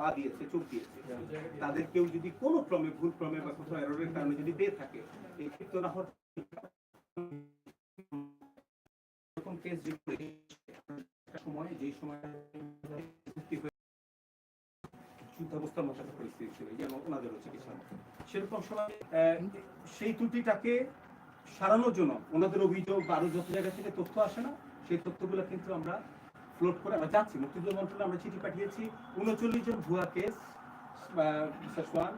পা দিয়েছে, চোখ দিয়েছে। তাদের কেউ যদি কোনো ক্রমে, ভুল ক্রমে বা কোথাও এররের কারণে যদি পেয়ে থাকে না হওয়ার কেস সময়, যেই সময় যুদ্ধাবস্থার মতো একটা পরিস্থিতি ছিল ওনাদেরও চিকিৎসা। সেরকম সময় সেই ত্রুটিটাকে সারানোর জন্য, ওনাদের অভিযোগ বা আরও যত জায়গা থেকে তথ্য আসে না, সেই তথ্যগুলো কিন্তু আমরা ফ্লোট করে আমরা যাচ্ছি। মুক্তিযুদ্ধ মন্ত্রণালয়ে আমরা চিঠি পাঠিয়েছি। উনচল্লিশ জন ভুয়া কেস সোয়ান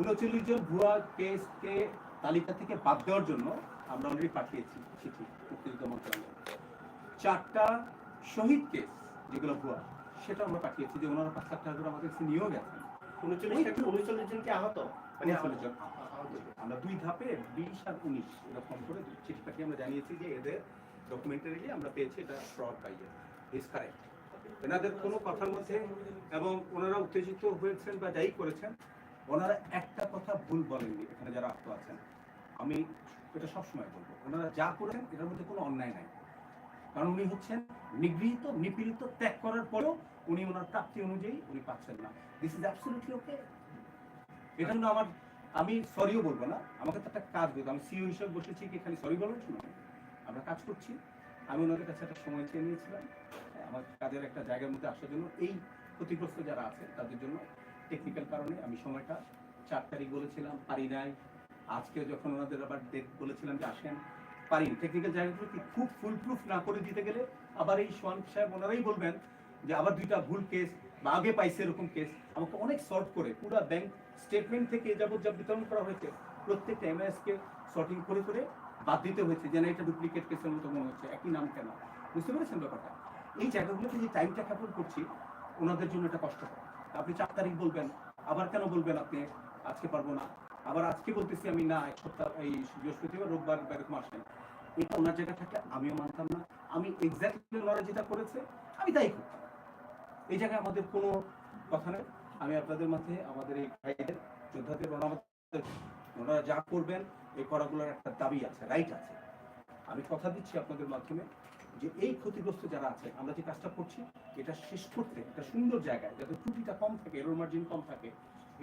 উনচল্লিশ জন ভুয়া কেসকে তালিকা থেকে বাদ দেওয়ার জন্য আমরা অলরেডি পাঠিয়েছি চিঠি মুক্তিযুদ্ধ মন্ত্রণালয়ে। চারটা শহীদ কেস যেগুলো ভুয়া সেটা আমরা পাঠিয়েছি যে ওনারা পাঁচ লাখ টাকা করে আমাদের কাছে নিয়েও গেছেন। উনচল্লিশ জনকে আহত? মানে আহত। উনচল্লিশ জন আমরা দুই ধাপে বিশ আর উনিশ এরকম করে চিঠি পাঠিয়ে আমরা জানিয়েছি যে এদের ডকুমেন্টারি আমরা পেয়েছি এটা ফ্রড পাইয়ে ইজ এনাদের কোনো কথার মধ্যে এবং ওনারা উত্তেজিত হয়েছেন বা যাই করেছেন, ওনারা একটা কথা ভুল বলেননি এখানে যারা আহত আছেন। আমি এটা সবসময় বলব, ওনারা যা করেছেন এটার মধ্যে কোনো অন্যায় নাই। কারণ উনি হচ্ছেন নিগৃহীত, নিপীড়িত, ত্যাগ করার পরেও উনি ওনার প্রাপ্তি অনুযায়ী উনি পাচ্ছেন না। দিস ইজ অ্যাবসলিউটলি ওকে এটা জন্য আমার, আমি সরিও বলব না। আমাকে তো একটা কাজ বলব আমি সিও হিসেবে বসেছি কি খালি সরি বলার জন্য? আমরা কাজ করছি। আমি ওনাদের কাছে একটা সময় চেয়ে নিয়েছিলাম। আমার কাজের একটা জায়গার মধ্যে আসার জন্য এই ক্ষতিগ্রস্ত যারা আছে তাদের জন্য টেকনিক্যাল কারণে আমি সময়টা চার তারিখ বলেছিলাম, পারি নাই। আজকে যখন ওনাদের আবার ডেট বলেছিলাম যে আসেন, পারি টেকনিক্যাল জায়গাগুলো কি খুব ফুল প্রুফ না করে দিতে গেলে আবার এই সোয়ান সাহেব ওনারাই বলবেন যে আবার দুইটা ভুল কেস বা আগে পাইছে এরকম কেস আমাকে অনেক সর্ট করে, পুরো ব্যাংক স্টেটমেন্ট থেকে যাবত যা বিতরণ করা হয়েছে, প্রত্যেকটা এমএস কে সর্টিং করে করে বাদ দিতে হয়েছে যেন এটা ডুপ্লিকেট কেসের মতো মনে হচ্ছে। একই নাম কেন? বুঝতে পেরেছেন ব্যাপারটা? এই জায়গাগুলোতে যে টাইমটা খ্যাপন করছি, ওনাদের জন্য এটা কষ্টকর। আপনি চার তারিখ বলবেন, আবার কেন বলবেন আপনি? আজকে পারব না। আবার আজকে বলতেছি আমি না, এক সপ্তাহ, এই বৃহস্পতিবার, রোববার এরকম আসেন। এটা ওনার জায়গা থাকলে আমিও মানতাম না। আমি এক্স্যাক্টলি ওনারা যেটা করেছে, আমি তাই করতাম। এই জায়গায় আমাদের কোনো কথা নেই। আমি আপনাদের মাঝে, আমাদের এই ভাইদের, যোদ্ধাদের ওনারা ওনারা যা করবেন, এই করাগুলোর একটা দাবি আছে রাইট আছে। আমি কথা দিচ্ছি আপনাদের মাধ্যমে যে এই ক্ষতিগ্রস্ত যারা আছে, আমরা যে কাজটা করছি, এটা শেষ করতে, একটা সুন্দর জায়গায়, যাতে ত্রুটিটা কম থাকে এরোর মার্জিন কম থাকে,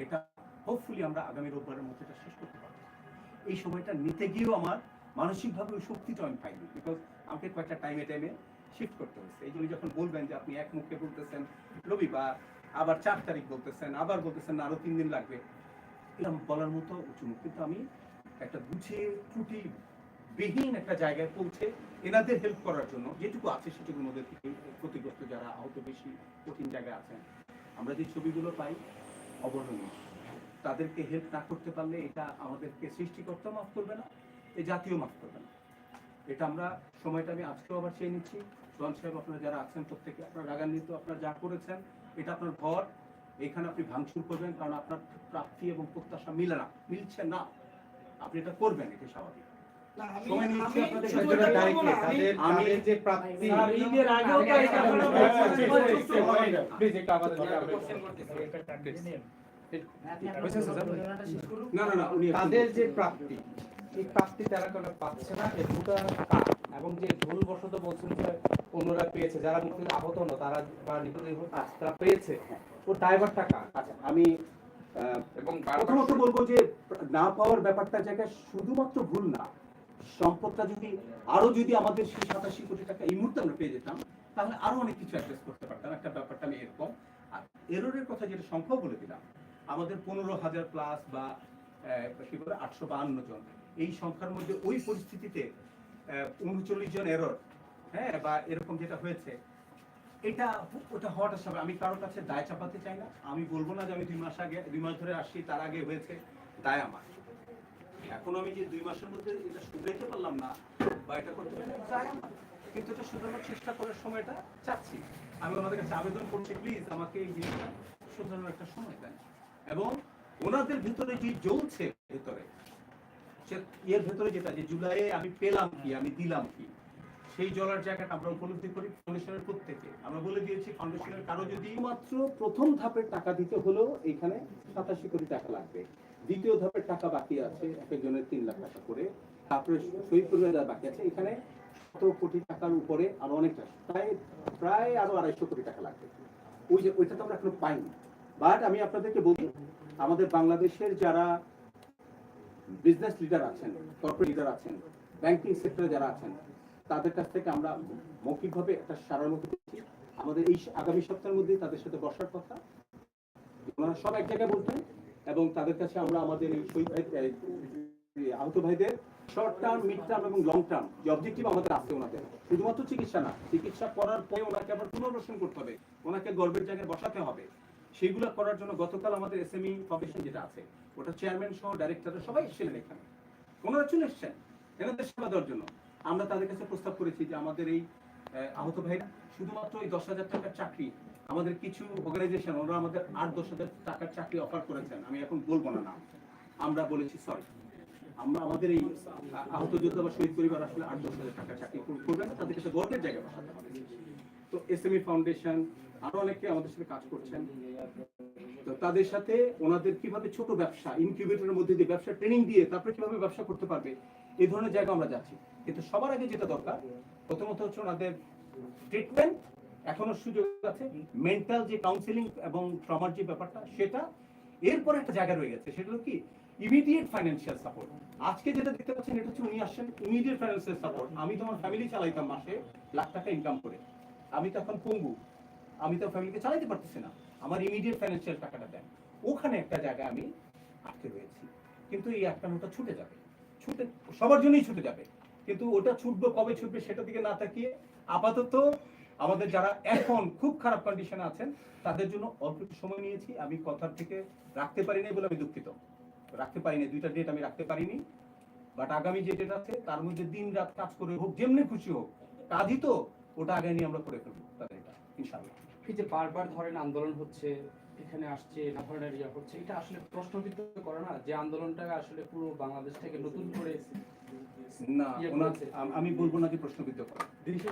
এটা হোপফুলি আমরা আগামী রোববারের মধ্যে এটা শেষ করতে পারব। এই সময়টা নিতে গিয়েও আমার মানসিকভাবে ওই শক্তিটা আমি পাইনি বিকজ আমাকে কয়েকটা টাইমে টাইমে শিফট করতে হয়েছে। এই জন্য যখন বলবেন যে আপনি এক মুখে বলতেছেন রবিবার আবার চার তারিখ বলতেছেন, আবার বলতেছেন আরও তিন দিন লাগবে। এরকম বলার মতো উঁচু মুখ। কিন্তু আমি একটা গুছিয়ে ত্রুটি বিহীন একটা জায়গায় পৌঁছে এনাদের হেল্প করার জন্য যেটুকু আছে সেটুকুর মধ্যে থেকে ক্ষতিগ্রস্ত যারা আহত বেশি কঠিন জায়গায় আছেন, আমরা যে ছবিগুলো পাই অবর্ণনীয়, তাদেরকে হেল্প না করতে পারলে এটা আমাদেরকে সৃষ্টিকর্তা মাফ করবে না, এ জাতীয় মাফ করবে না। এটা আমরা সময়টা আমি আজকেও আবার চেয়ে নিচ্ছি। সোহান সাহেব আপনারা যারা আছেন প্রত্যেকে, আপনারা রাগান্বিত, আপনারা যা করেছেন, এটা আপনার ঘর এখানে আপনি ভাঙচুর করবেন কারণ আপনার প্রাপ্তি এবং প্রত্যাশা মিলে না মিলছে না আপনি এটা করবেন এটা স্বাভাবিক তাদের- যে প্রাপ্তি এই প্রাপ্তি তারা কেন পাচ্ছে না এবং যে ভুলবশত বলছেন যে অন্যরা পেয়েছে যারা মুক্তিতে আহত হলো তারা বা হলো, তারা পেয়েছে ও ড্রাইভারটা কার আচ্ছা আমি এবং প্রথমত বলব যে না পাওয়ার ব্যাপারটা জায়গায় শুধুমাত্র ভুল না সম্পদটা যদি আরও যদি আমাদের সেই সাতাশি কোটি টাকা এই মুহূর্তে আমরা পেয়ে যেতাম তাহলে আরও অনেক কিছু অ্যাড্রেস করতে পারতাম। একটা ব্যাপারটা আমি এরকম। আর এররের কথা যেটা সংখ্যাও বলে দিলাম আমাদের পনেরো হাজার প্লাস বা কি বলে আটশো বাহান্ন জন এই সংখ্যার মধ্যে ওই পরিস্থিতিতে উনচল্লিশ জন এরর হ্যাঁ বা এরকম যেটা হয়েছে এটা, ওটা হওয়াটা স্বাভাবিক। আমি কারোর কাছে দায় চাপাতে চাই না। আমি বলব না যে আমি দুই মাস আগে, দুই মাস ধরে আসছি, তার আগে হয়েছে, দায় আমার। এখন আমি যে দুই মাসের মধ্যে এটা শুধরাইতে পারলাম না, বা এটা করতে পারলাম দায় কিন্তু এটা শুধরানোর চেষ্টা করার সময়টা চাচ্ছি। আমি ওনাদের কাছে আবেদন করছি প্লিজ আমাকে এই জিনিসটা শুধরানোর একটা সময় দেন। এবং ওনাদের ভিতরে যে জ্বলছে, ভেতরে, সে এর ভেতরে যেটা, যে জুলাইয়ে আমি পেলাম কি, আমি দিলাম কি সেই জলার জায়গাটা আমরা উপলব্ধি করি ফাউন্ডেশনের প্রত্যেকে। আমরা বলে দিয়েছি ফাউন্ডেশনের কারও যদি মাত্র প্রথম ধাপের টাকা দিতে হলেও এখানে সাতাশি কোটি টাকা লাগবে। দ্বিতীয় ধাপের টাকা বাকি আছে এক একজনের তিন লাখ টাকা করে। তারপরে করবে বাকি আছে, এখানে কত কোটি টাকার উপরে আরও অনেকটা, প্রায় প্রায় আরও আড়াইশো কোটি টাকা লাগবে। ওই যে, ওইটা তো আমরা এখনও পাইনি। বাট আমি আপনাদেরকে বলি, আমাদের বাংলাদেশের যারা বিজনেস লিডার আছেন কর্পোরেট লিডার আছেন ব্যাংকিং সেক্টরে যারা আছেন তাদের কাছ থেকে আমরা মৌখিকভাবে একটা সারানুভূতি পেয়েছি। আমাদের এই আগামী সপ্তাহের মধ্যে তাদের সাথে বসার কথা। ওনারা সব এক জায়গায় বলতেন এবং তাদের কাছে আমরা আমাদের এই শহীদ আহত ভাইদের শর্ট টার্ম মিড টার্ম এবং লং টার্ম যে অবজেক্টিভ আমাদের আছে ওনাদের। শুধুমাত্র চিকিৎসা না, চিকিৎসা করার পরে ওনাকে আবার পুনর্বাসন করতে হবে। ওনাকে গর্বের জায়গায় বসাতে হবে। সেগুলো করার জন্য গতকাল আমাদের এসএমই ফাউন্ডেশন যেটা আছে, ওটা চেয়ারম্যান সহ ডাইরেক্টর সবাই এসেছিলেন এখানে। ওনারা চলে এসছেন, এনাদের সেবা দেওয়ার জন্য। আমরা তাদের কাছে প্রস্তাব করেছি যে আমাদের এই আহত ভাইরা শুধুমাত্র ওই দশ হাজার টাকার চাকরি, আমাদের কিছু অর্গানাইজেশন ওরা আমাদের আট দশ হাজার টাকার চাকরি অফার করেছেন। আমি এখন বলব না নাম। আমরা বলেছি সরি আমরা আমাদের এই আহত যোদ্ধা বা শহীদ পরিবার আসলে আট দশ হাজার টাকার চাকরি কর- করবে না, তাদের কাছে গর্বের জায়গা তো এসএমই ফাউন্ডেশন আরও অনেকে আমাদের সাথে কাজ করছেন। তো তাদের সাথে ওনাদের কীভাবে ছোট ব্যবসা ইনকিউবেটরের মধ্যে দিয়ে ব্যবসা ট্রেনিং দিয়ে তারপরে কীভাবে ব্যবসা করতে পারবে এই ধরনের জায়গা আমরা যাচ্ছি। কিন্তু সবার আগে যেটা দরকার, প্রথমত হচ্ছে ওনাদের ট্রিটমেন্ট এখনও সুযোগ আছে। মেন্টাল যে কাউন্সিলিং এবং ট্রমার যে ব্যাপারটা, সেটা এরপরে একটা জায়গা রয়ে গেছে, সেটা হলো কি? ইমিডিয়েট ফাইন্যান্সিয়াল সাপোর্ট আজকে যেটা দেখতে পাচ্ছেন, এটা হচ্ছে উনি আসছেন ইমিডিয়েট ফাইন্যান্সিয়াল সাপোর্ট আমি তো আমার ফ্যামিলি চালাইতাম মাসে লাখ টাকা ইনকাম করে। আমি তো এখন পঙ্গু। আমি তো ফ্যামিলিকে চালাইতে পারতেছি না। আমার ইমিডিয়েট ফাইন্যান্সিয়াল টাকাটা দেন। ওখানে একটা জায়গায় আমি আটকে রয়েছি। কিন্তু এই আটকানোটা ছুটে যাবে। ছুটে, সবার জন্যই ছুটে যাবে। কিন্তু ওটা ছুটবে, কবে ছুটবে সেটার দিকে না তাকিয়ে আপাতত আমাদের যারা এখন খুব খারাপ কন্ডিশনে আছেন, তাদের জন্য অল্প সময় নিয়েছি। আমি কথার থেকে রাখতে পারিনি বলে আমি দুঃখিত। রাখতে পারিনি দুইটা ডেট আমি রাখতে পারিনি। বাট আগামী যে ডেট আছে, তার মধ্যে দিন রাত কাজ করে হোক, যেমনি খুশি হোক, কাজই তো ওটা আগে নিয়ে আমরা করে ফেলব তাদের এটা, ইনশাআল্লাহ। যে বারবার ধরেন আন্দোলন হচ্ছে এখানে আসছে না ধরনের ইয়ে হচ্ছে এটা আসলে প্রশ্নবিদ্ধ করে না যে আন্দোলনটা আসলে পুরো বাংলাদেশ থেকে নতুন করে না ইয়ে। আম- বলব না যে প্রশ্নবিদ্ধ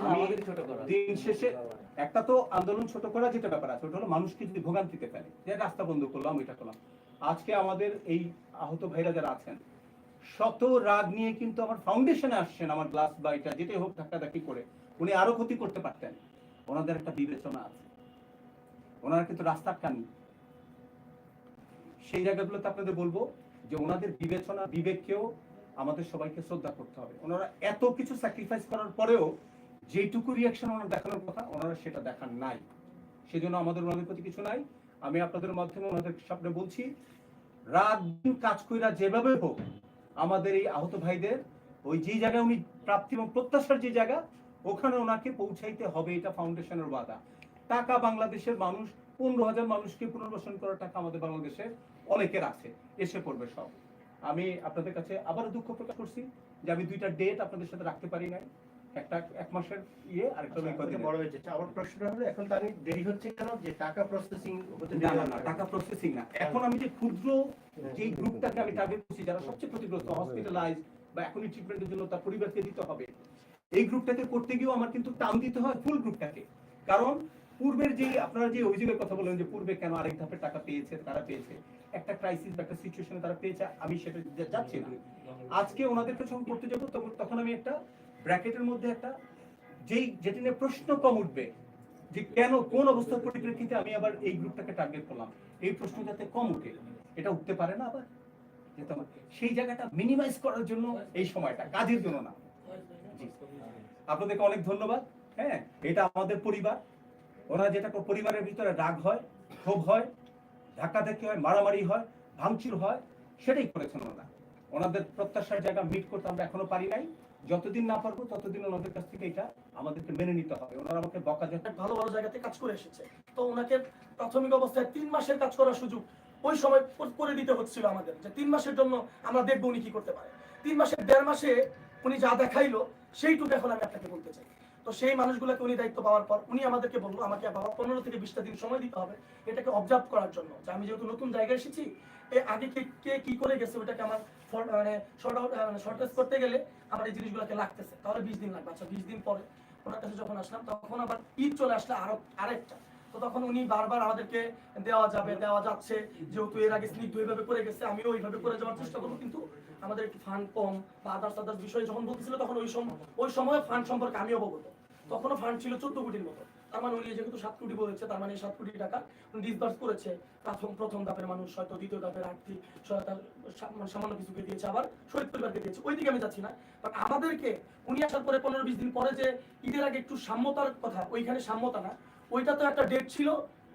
আমাদের ছোট করা। দিন শেষে একটা তো আন্দোলন ছোট করা যেটা ব্যাপার আছে ওটা হলো মানুষকে যদি ভোগান্তিতে ফেলে যে রাস্তা বন্ধ করলাম এটা করলাম। আজকে আমাদের এই আহত ভাইরা যারা আছেন শত রাগ নিয়ে কিন্তু আমার ফাউন্ডেশনে আসছেন আমার গ্লাস বা এটা যেটাই হোক ধাক্কাধাক্কি করে উনি আরও ক্ষতি করতে পারতেন। ওনাদের একটা বিবেচনা আছে। ওনারা কিন্তু রাস্তা আটকাননি সেই জায়গাগুলোতে আপনাদের বলব যে ওনাদের বিবেচনা, বিবেককেও আমাদের সবাইকে শ্রদ্ধা করতে হবে। ওনারা এত কিছু স্যাক্রিফাইস করার পরেও যেটুকু রিয়াকশন ওনার দেখানোর কথা, ওনারা সেটা দেখান নাই। সেজন্য আমাদের ওনাদের প্রতি কিছু নাই। আমি আপনাদের মাধ্যমে ওনাদের সামনে বলছি, রাত দিন কাজ কইরা যেভাবে হোক, আমাদের এই আহত ভাইদের ওই যে জায়গায় উনি প্রাপ্তি এবং প্রত্যাশার যে জায়গা, ওখানে ওনাকে পৌঁছাইতে হবে, এটা ফাউন্ডেশনের ওয়াদা। টাকা বাংলাদেশের মানুষ পনেরো হাজার মানুষকে পুনর্বাসন করার টাকা আমাদের বাংলাদেশের অনেকের আছে। এসে পড়বে সব। আমি আপনাদের কাছে আবারও দুঃখ প্রকাশ করছি যে আমি দুইটা ডেট আপনাদের সাথে রাখতে পারি নাই। একটা এক মাসের ইয়ে আরেকটা আচ্ছা, কদিনের। বড় হয়েছে। আমার প্রশ্নটা হলো এখন তার দেরি হচ্ছে কেন? যে টাকা প্রসেসিং হতে না না টাকা প্রসেসিং না। এখন আমি যে ক্ষুদ্র যেই গ্রুপটাকে আমি টার্গেট করছি যারা সবচেয়ে ক্ষতিগ্রস্ত হসপিটালাইজ বা এখনই ট্রিটমেন্টের জন্য তার পরিবারকে দিতে হবে এই গ্রুপটাকে করতে গিয়েও আমার কিন্তু টান দিতে হয় ফুল গ্রুপটাকে কারণ পূর্বের যে আপনারা যে অভিযোগের কথা বলেন যে পূর্বে কেন আরেক ধাপে টাকা পেয়েছে, তারা পেয়েছে, একটা ক্রাইসিস বা একটা সিচুয়েশনে তারা পেয়েছে, আমি সেটা যাচ্ছি না। আজকে ওনাদেরকে যখন করতে যাব, তখন আমি একটা ব্র্যাকেটের মধ্যে একটা যেই যেটি নিয়ে প্রশ্ন কম উঠবে, যে কেন, কোন অবস্থার পরিপ্রেক্ষিতে আমি আবার এই গ্রুপটাকে টার্গেট করলাম? এই প্রশ্ন যাতে কম উঠে, এটা উঠতে পারে না আবার? সেই জায়গাটা মিনিমাইজ করার জন্য এই সময়টা, কাজের জন্য না। আপনাদেরকে অনেক ধন্যবাদ। হ্যাঁ এটা আমাদের পরিবার। ওরা যেটা পরিবারের ভিতরে রাগ হয়, ক্ষোভ হয়, ধাক্কাধাক্কি হয়, মারামারি হয়, ভাঙচুর হয়, সেটাই করেছেন ওনারা ওনাদের প্রত্যাশার জায়গা মিট করতে আমরা এখনও পারি নাই। যতদিন না পারব, ততদিন ওনাদের কাছ থেকে এটা আমাদেরকে মেনে নিতে হবে। ওনারা আমাকে বকা যেতে ভালো ভালো জায়গাতে কাজ করে এসেছে। তো ওনাকে প্রাথমিক অবস্থায় তিন মাসের কাজ করার সুযোগ ওই সময় করে দিতে হচ্ছিল আমাদের যে তিন মাসের জন্য আমরা দেখব উনি কি করতে পারে। তিন মাসের দেড় মাসে উনি যা দেখাইলো, সেইটুকু এখন আমি আপনাকে বলতে চাই। তো সেই মানুষগুলোকে উনি দায়িত্ব পাওয়ার পর উনি আমাদেরকে বলল, আমাকে বাবা পনেরো থেকে বিশটা দিন সময় দিতে হবে এটাকে অবজার্ভ করার জন্য। যে আমি যেহেতু নতুন জায়গায় এসেছি, এ আগে কে কে কি করে গেছে ওটাকে আমার মানে শর্ট আউট শর্টেজ করতে গেলে আমার এই জিনিসগুলোকে লাগতেছে। তাহলে বিশ দিন লাগবে। আচ্ছা বিশ দিন পরে ওনার কাছে যখন আসলাম, তখন আবার ঈদ চলে আসলে আরও, আরেকটা। তো তখন উনি বারবার আমাদেরকে দেওয়া যাবে, দেওয়া যাচ্ছে, যেহেতু এর আগে স্নিগ্ধ এইভাবে করে গেছে, আমিও ওইভাবে করে যাওয়ার চেষ্টা করব, কিন্তু আমাদের একটু ফান্ড কম বা আদার্স আদার্স বিষয়ে যখন বলতেছিল তখন ওই সময় ওই সময় ফান্ড সম্পর্কে আমিও অবগত। তখনও ফান্ড ছিল চোদ্দ কোটির মতো। তার মানে উনি যেহেতু সাত কোটি বলেছে, তার মানে সাত কোটি টাকা ডিসবার্স করেছে। প্রথম প্রথম ধাপের মানুষ হয়তো, দ্বিতীয় ধাপের আর্থিক মানে সামান্য কিছুকে দিয়েছে, আবার শহীদ পরিবারকে দিয়েছে। ওই দিকে আমি যাচ্ছি না। বাট আমাদেরকে উনি আসার পরে পনেরো বিশ দিন পরে যে ঈদের আগে একটু সাম্যতার কথা, ওইখানে সাম্যতা না, ওইটা তো একটা ডেট ছিল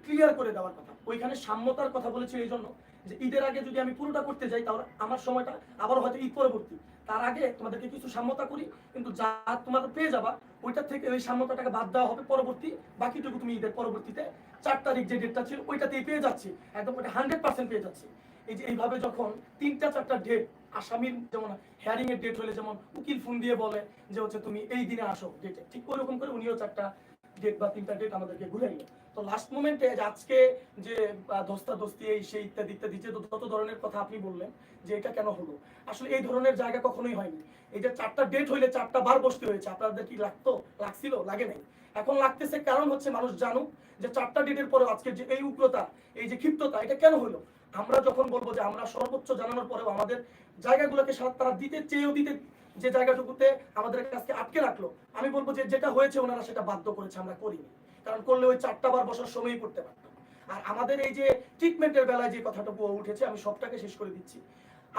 ক্লিয়ার করে দেওয়ার কথা। ওইখানে সাম্যতার কথা বলেছি এই জন্য যে ঈদের আগে যদি আমি পুরোটা করতে যাই, তাহলে আমার সময়টা আবার হয়তো ঈদ পরবর্তী। তার আগে তোমাদেরকে কিছু সাম্যতা করি, কিন্তু যা তোমাদের পেয়ে যাবা ওইটা থেকে ওই সাম্যতাটাকে বাদ দেওয়া হবে পরবর্তী, বাকিটুকু তুমি ঈদের পরবর্তীতে চার তারিখ যে ডেটটা ছিল, ওইটাতেই পেয়ে যাচ্ছি, একদম ওটা হান্ড্রেড পার্সেন্ট পেয়ে যাচ্ছি। এই যে এইভাবে যখন তিনটা চারটা ডেট আসামির যেমন হেয়ারিং এর ডেট হলে যেমন উকিল ফোন দিয়ে বলে যে হচ্ছে তুমি এই দিনে আসো ডেটে ঠিক ওইরকম করে উনিও চারটা ডেট বা তিনটা ডেট আমাদেরকে ঘুরাইলো। তো লাস্ট মোমেন্টে আজকে যে ধস্তা ধস্তি, এই সেই ইত্যাদি ইত্যাদি, যে যত ধরনের কথা আপনি বললেন, যে এটা কেন হলো? আসলে এই ধরনের জায়গা কখনোই হয়নি। এই যে চারটা ডেট হইলে চারটা বার বসতে হয়েছে, আপনাদের কি লাগতো? লাগছিল? লাগে নাই। এখন লাগতেছে কারণ হচ্ছে মানুষ জানুক যে চারটা ডেটের পরে আজকে যে এই উগ্রতা, এই যে ক্ষিপ্ততা, এটা কেন হলো? আমরা যখন বলব যে আমরা সর্বোচ্চ জানানোর পরেও আমাদের জায়গাগুলোকে তারা দিতে চেয়েও দিতে যে জায়গাটুকুতে আমাদের কাছে আটকে রাখল, আমি বলব যে যেটা হয়েছে ওনারা সেটা বাধ্য করেছে, আমরা করিনি। কারণ করলে ওই চারটা বার বসার সময়ই করতে পারতাম আর আমাদের এই যে ট্রিটমেন্টের বেলায় যে কথাটুকু উঠেছে, আমি সবটাকে শেষ করে দিচ্ছি।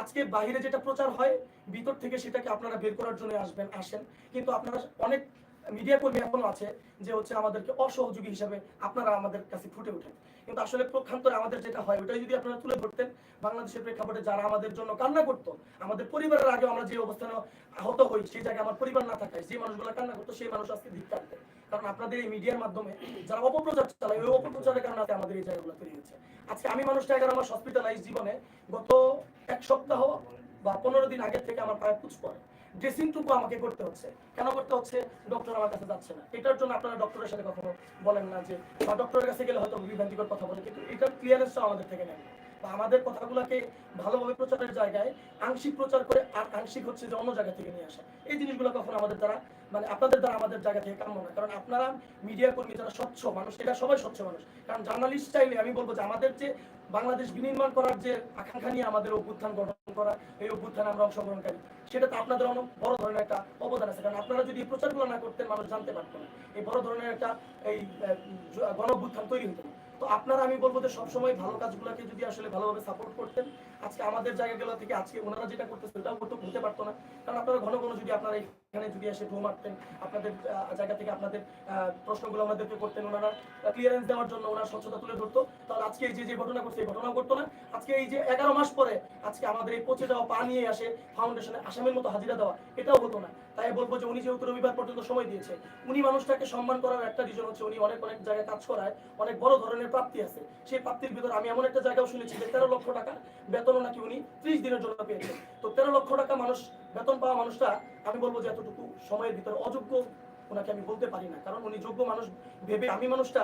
আজকে বাইরে যেটা প্রচার হয়, ভিতর থেকে সেটাকে আপনারা বের করার জন্য আসবেন, আসেন। কিন্তু আপনারা অনেক মিডিয়া কর্মী এখনও আছে যে হচ্ছে আমাদেরকে অসহযোগী হিসাবে আপনারা আমাদের কাছে ফুটে ওঠেন। কিন্তু আসলে প্রক্ষান্তরে আমাদের যেটা হয়, ওটাই যদি আপনারা তুলে ধরতেন, বাংলাদেশের প্রেক্ষাপটে যারা আমাদের জন্য কান্না করতো, আমাদের পরিবারের আগে আমরা যে অবস্থানে আহত হই, সেই জায়গায় আমার পরিবার না থাকায় যে মানুষগুলো কান্না করতো, সেই মানুষ আজকে ধিক্কার দেয়। কারণ আপনাদের এই মিডিয়ার মাধ্যমে যারা অপপ্রচার চালায়, ওই অপপ্রচারের কারণে আমাদের এই জায়গাগুলো তৈরি হচ্ছে। আজকে আমি মানুষটা এগারো মাস হসপিটালাইজ জীবনে গত এক সপ্তাহ বা পনেরো দিন আগের থেকে আমার পায়ে পুচ পড়ে। ড্রেসিংটুকু আমাকে করতে হচ্ছে। কেন করতে হচ্ছে? ডক্টর আমার কাছে যাচ্ছে না। এটার জন্য আপনারা ডক্টরের সাথে কখনো বলেন না যে, বা ডক্টরের কাছে গেলে হয়তো বিভ্রান্তিকর কথা বলে কিন্তু এটার ক্লিয়ারেন্সটাও আমাদের থেকে নেন। আমাদের কথাগুলোকে ভালোভাবে প্রচারের জায়গায়, আংশিক প্রচার করে আর আংশিক হচ্ছে যে অন্য জায়গা থেকে নিয়ে আসা। এই জিনিসগুলো কখনো আমাদের দ্বারা মানে আপনাদের দ্বারা আমাদের জায়গা থেকে কাম্য না কারণ আপনারা মিডিয়া কর্মী, যারা স্বচ্ছ মানুষ এটা সবাই স্বচ্ছ মানুষ। কারণ জার্নালিস্ট চাইলে আমি বলব যে আমাদের যে বাংলাদেশ বিনির্মাণ করার যে আকাঙ্ক্ষা নিয়ে আমাদের অভ্যুত্থান গঠন করা, এই অভ্যুত্থানে আমরা অংশগ্রহণকারী, সেটা তো আপনাদের অনেক বড় ধরনের একটা অবদান আছে। কারণ আপনারা যদি প্রচারগুলো না করতেন, মানুষ জানতে পারতো না। এই বড় ধরনের একটা এই গণ তৈরি হতো না। তো আপনারা, আমি বলব যে সবসময় ভালো কাজগুলোকে যদি আসলে ভালোভাবে সাপোর্ট করতেন, আজকে আমাদের জায়গাগুলো থেকে, আজকে ওনারা যেটা করতেছে ওটাও করতে হতে পারতো না। কারণ আপনারা ঘন ঘন যদি আপনারা এখানে যদি এসে ঢু মারতেন, আপনাদের জায়গা থেকে আপনাদের প্রশ্নগুলো আমাদেরকে করতেন, ওনারা ক্লিয়ারেন্স দেওয়ার জন্য ওনার স্বচ্ছতা তুলে ধরতো। তাহলে আজকে এই যে যে ঘটনা করছে এই ঘটনা করতো না। আজকে এই যে এগারো মাস পরে, আজকে আমাদের এই পচে যাওয়া পা নিয়ে আসে ফাউন্ডেশনে আসামের মতো হাজিরা দেওয়া, এটাও হতো না। তাই বলব যে উনি যেহেতু রবিবার পর্যন্ত সময় দিয়েছে, উনি মানুষটাকে সম্মান করার একটা রিজন হচ্ছে উনি অনেক অনেক জায়গায় কাজ করায়, অনেক বড় ধরনের প্রাপ্তি আছে। সেই প্রাপ্তির ভিতর আমি এমন একটা জায়গাও শুনেছি যে তেরো লক্ষ টাকা বেতনও নাকি উনি ত্রিশ দিনের জন্য পেয়েছে তো তেরো লক্ষ টাকা মানুষ, বেতন পাওয়া মানুষটা, আমি বলব যে এতটুকু সময়ের ভিতরে অযোগ্য ওনাকে আমি বলতে পারি না। কারণ উনি যোগ্য মানুষ ভেবে আমি মানুষটা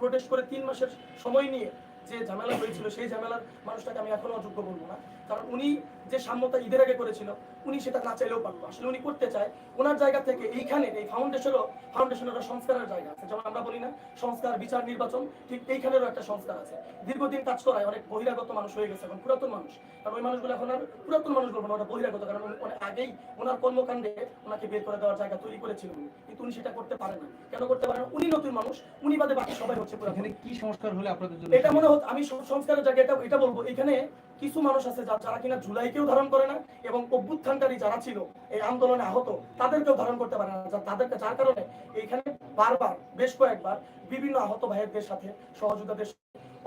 প্রোটেস্ট করে তিন মাসের সময় নিয়ে যে ঝামেলা হয়েছিল সেই ঝামেলার মানুষটাকে আমি এখনও অযোগ্য বলব না। কারণ উনি যে সাম্যতা ঈদের আগে করেছিল উনি সেটা না চাইলেও পারল আসলে উনি করতে চায় ওনার জায়গা থেকে এইখানে এই ফাউন্ডেশনও ফাউন্ডেশনের একটা সংস্কারের জায়গা আছে। যেমন আমরা বলি না সংস্কার বিচার নির্বাচন ঠিক এইখানেরও একটা সংস্কার আছে। দীর্ঘদিন কাজ করায় অনেক বহিরাগত মানুষ হয়ে গেছে এখন পুরাতন মানুষ। কারণ ওই মানুষগুলো এখন আর পুরাতন মানুষ বলব না ওটা বহিরাগত। কারণ অনেক আগেই ওনার কর্মকাণ্ডে ওনাকে বের করে দেওয়ার জায়গা তৈরি করেছিল উনি। কিন্তু উনি সেটা করতে পারে না কেন করতে পারে না উনি নতুন মানুষ উনি বাদে বাকি সবাই হচ্ছে পুরাতন। কি সংস্কার হলে আপনাদের জন্য এটা মনে আমি সংস্কারের জায়গায় এটা এটা বলব। এখানে কিছু মানুষ আছে যারা কিনা জুলাইকেও ধারণ করে না এবং অভ্যুত্থানকারী যারা ছিল, এই আন্দোলনে আহত, তাদেরকেও ধারণ করতে পারে না। তাদেরকে যার কারণে এইখানে বারবার, বেশ কয়েকবার বিভিন্ন আহত ভাইয়েরদের সাথে সহযোগিতাদের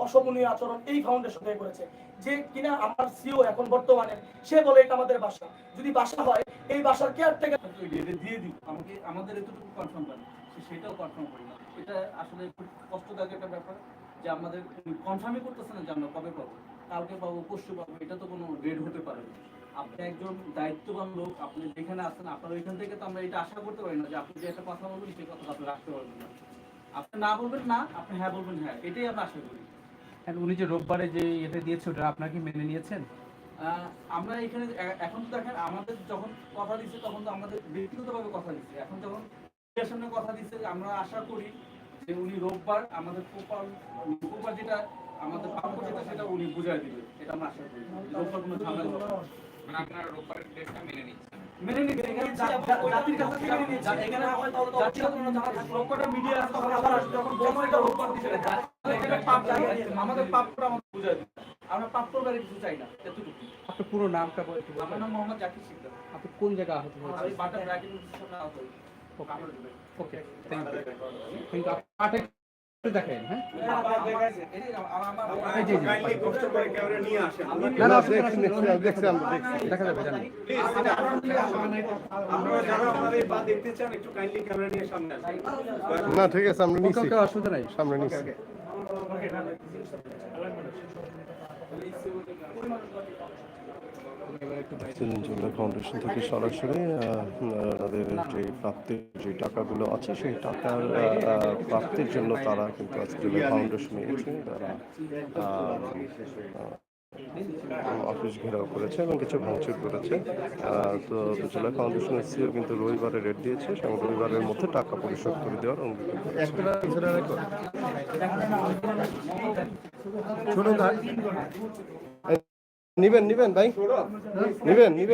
অসমনীয় আচরণ এই ফাউন্ডেশন থেকে করেছে। যে কিনা আমার সিও এখন বর্তমানে, সে বলে এটা আমাদের বাসা। যদি বাসা হয়, এই বাসার কেয়ারটেকার এটা দিয়ে দিই। আমাকে আমাদের এতটুকু কনফার্ম করেন সেটাও কনফার্ম করি না। এটা আসলে কষ্টদায়ক একটা ব্যাপার। যে আমাদের কনফার্মই করতেছে না যে আমরা কবে পাবো কালকে পাবো পরশু পাবো এটা তো কোনো রেড হতে পারে না। আপনি একজন দায়িত্ববান লোক আপনি যেখানে আছেন আপনার ওইখান থেকে তো আমরা এটা আশা করতে পারি না যে আপনি যে একটা কথা বলবেন সেই কথা আপনি রাখতে পারবেন না। আপনি না বলবেন না আপনি হ্যাঁ বলবেন হ্যাঁ এটাই আমরা আশা করি। উনি যে রোববারে যে এটা দিয়েছে ওটা আপনার কি মেনে নিয়েছেন? আহ, আমরা এখানে এখন তো দেখেন আমাদের যখন কথা দিচ্ছে তখন তো আমাদের ব্যক্তিগতভাবে কথা দিচ্ছে এখন যখন সামনে কথা দিচ্ছে আমরা আশা করি যে উনি রোববার আমাদের প্রপার যেটা আমাদের প্রাপ্য যেটা সেটা উনি বুঝাই দিবে। এটা আমরা আশা করি। রোববার কোনো ঝামেলা হবে। মেনে নিচ্ছে এখানে জা- জা- জাতির কাছে মেনে নিচ্ছে। এখানে তাহলে তো জাতির কোনো জানা থাকবে রোববারে মিডিয়া তখন আবার আসবে। তখন বলব এটা রোববার দিছে না। পাপ আমাদের পাপটা আমাদের বুঝাই দিন আমরা পাপ করবার কিছু চাই না এতটুকু আপনার পুরো নামটা বলে আমার নাম মোহাম্মদ জাকির সিকদার। আপনি কোন জায়গায় আহত আমি বাটা ব্র্যাকেট আহত হই ওকে থ্যাংক ইউ পাটা দেখেন হ্যাঁ? না দেখা যাবে জানেন ঠিক আছে আমরা ওকে নিচ্ছি অসুবিধা নাই। সামনে নিচ্ছি জুলাই ফাউন্ডেশন থেকে সরাসরি তাদের যে প্রাপ্তির যে টাকাগুলো আছে, সেই টাকার প্রাপ্তির জন্য তারা কিন্তু আজকে ফাউন্ডেশনে এসে তারা অফিস ঘেরাও করেছে এবং কিছু ভাঙচুর করেছে। তো জুলাই ফাউন্ডেশনের সিও কিন্তু রবিবারে রেট দিয়েছে, এবং রবিবারের মধ্যে টাকা পরিশোধ করে দেওয়ার ছোট নিবেন নিবেন ভাই। নিবেন নিবেন।